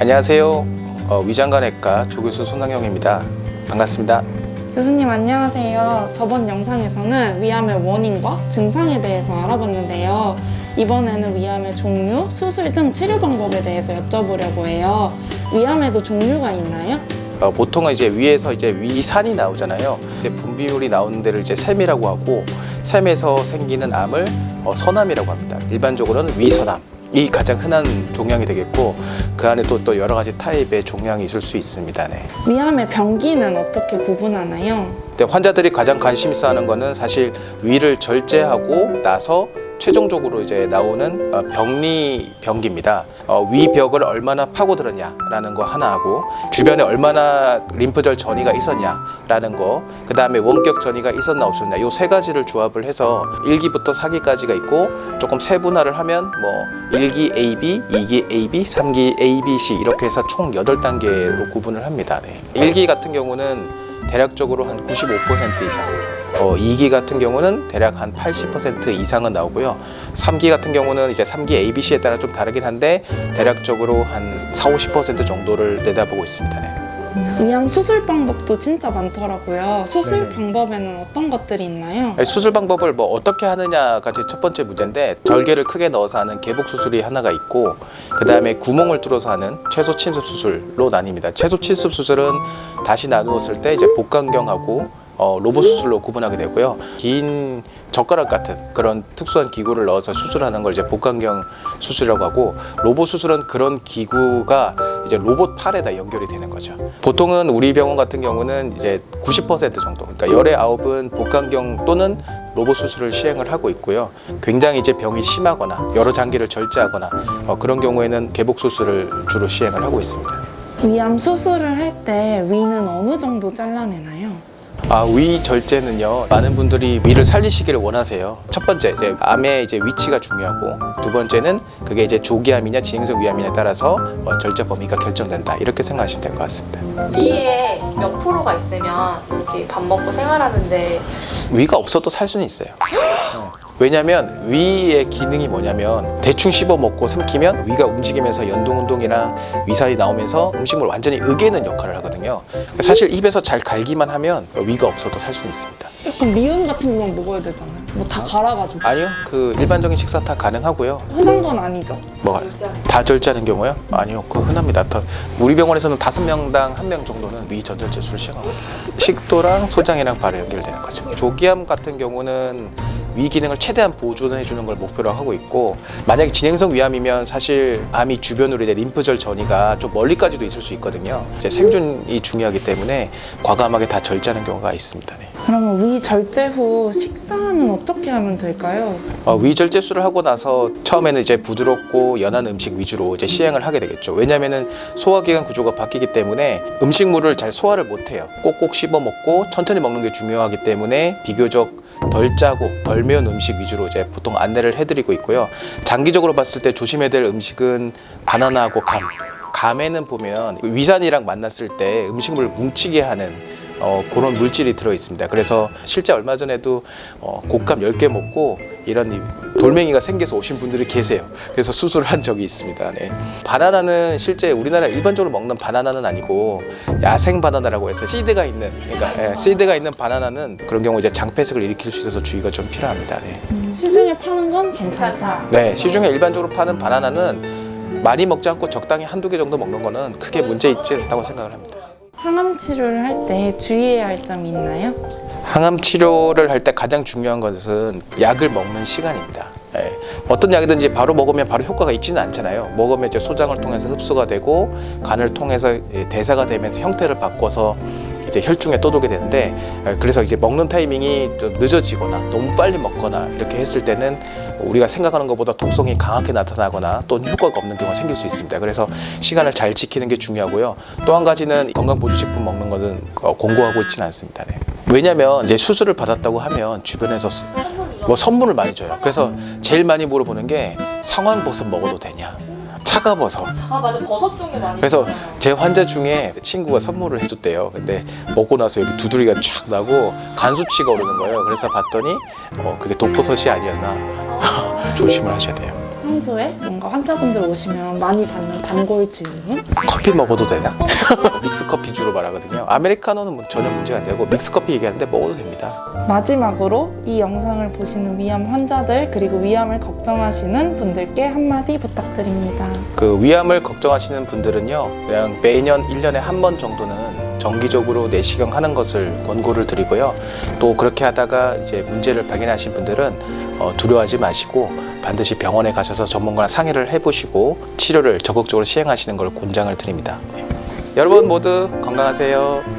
안녕하세요. 어, 위장관외과 조교수 손상영입니다. 반갑습니다. 교수님 안녕하세요. 저번 영상에서는 위암의 원인과 증상에 대해서 알아봤는데요. 이번에는 위암의 종류, 수술 등 치료 방법에 대해서 여쭤보려고 해요. 위암에도 종류가 있나요? 어, 보통은 이제 위에서 이제 위산이 나오잖아요. 이제 분비물이 나오는 데를 이제 샘이라고 하고 샘에서 생기는 암을 어, 선암이라고 합니다. 일반적으로는 위선암. 이 가장 흔한 종양이 되겠고 그 안에 또, 또 여러 가지 타입의 종양이 있을 수 있습니다. 네. 위암의 병기는 어떻게 구분하나요? 근데 환자들이 가장 관심 있어 하는 거는 사실 위를 절제하고 나서 최종적으로 이제 나오는 어, 병리 병기입니다. 어, 위 벽을 얼마나 파고들었냐라는 거 하나 하고 주변에 얼마나 림프절 전이가 있었냐라는 거, 그 다음에 원격 전이가 있었나 없었나 요세 가지를 조합을 해서 1기부터 4기까지가 있고 조금 세분화를 하면 뭐 1기 AB, 2기 AB, 3기 ABC 이렇게 해서 총 8단계로 구분을 합니다. 네. 1기 같은 경우는 대략적으로 한 95% 이상. 어, 2기 같은 경우는 대략 한 80% 이상은 나오고요. 3기 같은 경우는 이제 3기 ABC에 따라 좀 다르긴 한데 대략적으로 한 4, 50% 정도를 내다보고 있습니다. 네. 위암 수술 방법도 진짜 많더라고요. 수술 네네. 방법에는 어떤 것들이 있나요? 수술 방법을 뭐 어떻게 하느냐가 제 첫 번째 문제인데 절개를 크게 넣어서 하는 개복 수술이 하나가 있고 그 다음에 구멍을 뚫어서 하는 최소 침습 수술로 나뉩니다. 최소 침습 수술은 다시 나누었을 때 이제 복강경하고 어, 로봇 수술로 구분하게 되고요. 긴 젓가락 같은 그런 특수한 기구를 넣어서 수술하는 걸 이제 복강경 수술이라고 하고 로봇 수술은 그런 기구가 이제 로봇 팔에다 연결이 되는 거죠. 보통은 우리 병원 같은 경우는 이제 90% 정도, 그러니까 열의 아홉은 복강경 또는 로봇 수술을 시행을 하고 있고요. 굉장히 이제 병이 심하거나 여러 장기를 절제하거나 어, 그런 경우에는 개복 수술을 주로 시행을 하고 있습니다. 위암 수술을 할 때 위는 어느 정도 잘라내나요? 아, 위 절제는요. 많은 분들이 위를 살리시기를 원하세요. 첫 번째, 이제 암의 이제 위치가 중요하고 두 번째는 그게 이제 조기암이냐 진행성 위암이냐에 따라서 어, 절제 범위가 결정된다. 이렇게 생각하시면 될 것 같습니다. 위에 몇 프로가 있으면 이렇게 밥 먹고 생활하는데 위가 없어도 살 수는 있어요. 어. 왜냐하면 위의 기능이 뭐냐면 대충 씹어 먹고 삼키면 위가 움직이면서 연동 운동이랑 위살이 나오면서 음식물 완전히 으개는 역할을 하거든요. 사실 입에서 잘 갈기만 하면 위가 없어도 살 수는 있습니다. 약간 미음 같은 것만 먹어야 되잖아요. 뭐 다 갈아가지고. 아니요, 그 일반적인 식사 다 가능하고요. 흔한 건 아니죠. 뭐다 절제하는 경우요? 아니요, 그거 흔합니다. 더- 우리 병원에서는 다섯 명당 한 명 정도는 위 전절제술을 시행하고 있어요. 식도랑 소장이랑 바로 연결되는 거죠. 조기암 같은 경우는 위 기능을 최대한 보존해 주는 걸 목표로 하고 있고 만약에 진행성 위암이면 사실 암이 주변으로 이제 림프절 전이가 좀 멀리까지도 있을 수 있거든요. 이제 생존이 중요하기 때문에 과감하게 다 절제하는 경우가 있습니다. 네. 그러면 위 절제 후 식사는 어떻게 하면 될까요? 어, 위 절제술을 하고 나서 처음에는 이제 부드럽고 연한 음식 위주로 이제 시행을 하게 되겠죠. 왜냐하면은 소화기관 구조가 바뀌기 때문에 음식물을 잘 소화를 못해요. 꼭꼭 씹어 먹고 천천히 먹는 게 중요하기 때문에 비교적 덜 짜고 덜 매운 음식 위주로 이제 보통 안내를 해드리고 있고요. 장기적으로 봤을 때 조심해야 될 음식은 바나나하고 감. 감에는 보면 위산이랑 만났을 때 음식물을 뭉치게 하는 어, 그런 물질이 들어 있습니다. 그래서 실제 얼마 전에도 어, 곶감 10개 먹고 이런 이 돌멩이가 생겨서 오신 분들이 계세요. 그래서 수술을 한 적이 있습니다. 네. 바나나는 실제 우리나라 일반적으로 먹는 바나나는 아니고 야생 바나나라고 해서 씨드가 있는 그러니까 예, 씨드가 있는 바나나는 그런 경우 이제 장폐색을 일으킬 수 있어서 주의가 좀 필요합니다. 네. 시중에 파는 건 괜찮다. 네, 시중에 일반적으로 파는 바나나는 많이 먹지 않고 적당히 한두 개 정도 먹는 거는 크게 문제 있지 않다고 생각을 합니다. 항암 치료를 할 때 주의해야 할 점이 있나요? 항암 치료를 할 때 가장 중요한 것은 약을 먹는 시간입니다. 예. 어떤 약이든지 바로 먹으면 바로 효과가 있지는 않잖아요. 먹으면 이제 소장을 통해서 흡수가 되고 간을 통해서 예, 대사가 되면서 형태를 바꿔서 이제 혈중에 떠도게 되는데 예, 그래서 이제 먹는 타이밍이 좀 늦어지거나 너무 빨리 먹거나 이렇게 했을 때는 우리가 생각하는 것보다 독성이 강하게 나타나거나 또는 효과가 없는 경우가 생길 수 있습니다. 그래서 시간을 잘 지키는 게 중요하고요. 또 한 가지는 건강 보조식품 먹는 것은 어, 공고하고 있지는 않습니다. 네. 왜냐하면 이제 수술을 받았다고 하면 주변에서 스- 뭐 선물을 많이 줘요. 그래서 제일 많이 물어보는 게 상황버섯 먹어도 되냐? 차가버섯. 아 맞아 버섯 종류 많이 그래서 있잖아요. 제 환자 중에 친구가 선물을 해줬대요. 근데 먹고 나서 여기 두드리가 쫙 나고 간 수치가 오르는 거예요. 그래서 봤더니 어, 그게 독버섯이 아니었나 아, 조심을 하셔야 돼요. 평소에 뭔가 환자분들 오시면 많이 받는 단골 질문? 커피 먹어도 되나? 믹스 커피 주로 말하거든요. 아메리카노는 뭐 전혀 문제가 안 되고 믹스 커피 얘기하는데 먹어도 됩니다. 마지막으로 이 영상을 보시는 위암 환자들 그리고 위암을 걱정하시는 분들께 한마디 부탁드립니다. 그 위암을 걱정하시는 분들은요, 그냥 매년 1년에 한 번 정도는 정기적으로 내시경 하는 것을 권고를 드리고요. 또 그렇게 하다가 이제 문제를 발견하신 분들은 어, 두려워하지 마시고 반드시 병원에 가셔서 전문가랑 상의를 해보시고 치료를 적극적으로 시행하시는 걸 권장을 드립니다. 네. 여러분 모두 건강하세요.